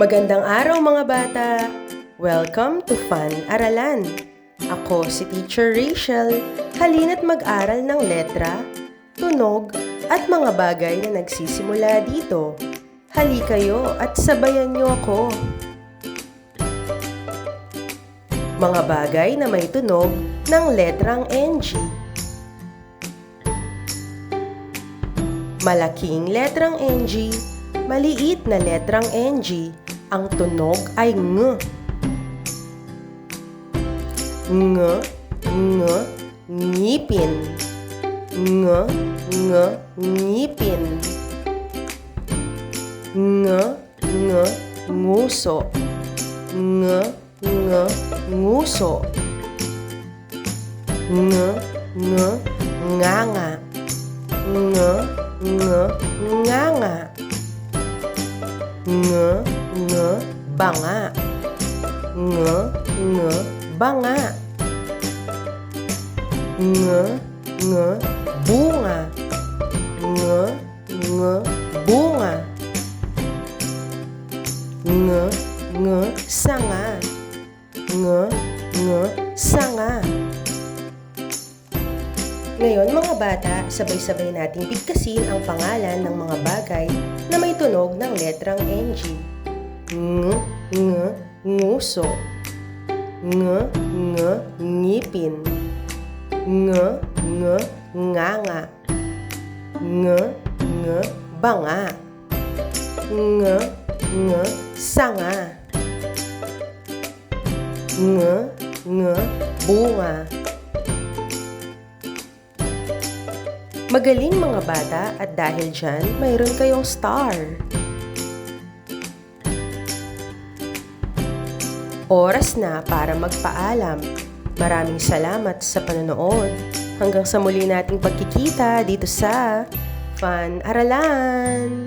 Magandang araw mga bata! Welcome to Fun Aralan. Ako si Teacher Rachel. Halina't mag-aral ng letra, tunog, at mga bagay na nagsisimula dito. Hali kayo at sabayan niyo ako. Mga bagay na may tunog ng letrang NG. Malaking letrang NG, maliit na letrang NG, ang tunog ay ng. Ng, ng, ngipin. Ng, ng, ngipin. Ng, ng, nguso. Ng, ng, nguso. Ng, ng, nganga. Ng, ng, nganga. Ng, ng, banga. Ng, ng, banga. Ng, ng, bunga. Ng, ng, bunga. Ng, ng, sanga. Ng, ng, sanga. Ngayon mga bata, sabay-sabay nating bigkasin ang pangalan ng mga bagay na may tunog ng letrang NG. Ng, ng, nguso. Ng, ng, ngipin. Ng, ng, nganga. Ng, ng, banga. Ng, ng, sanga. Ng, ng, bunga. Magaling mga bata at dahil dyan, mayroon kayong star. Oras na para magpaalam. Maraming salamat sa panonood. Hanggang sa muli nating pagkikita dito sa Fun Aralan!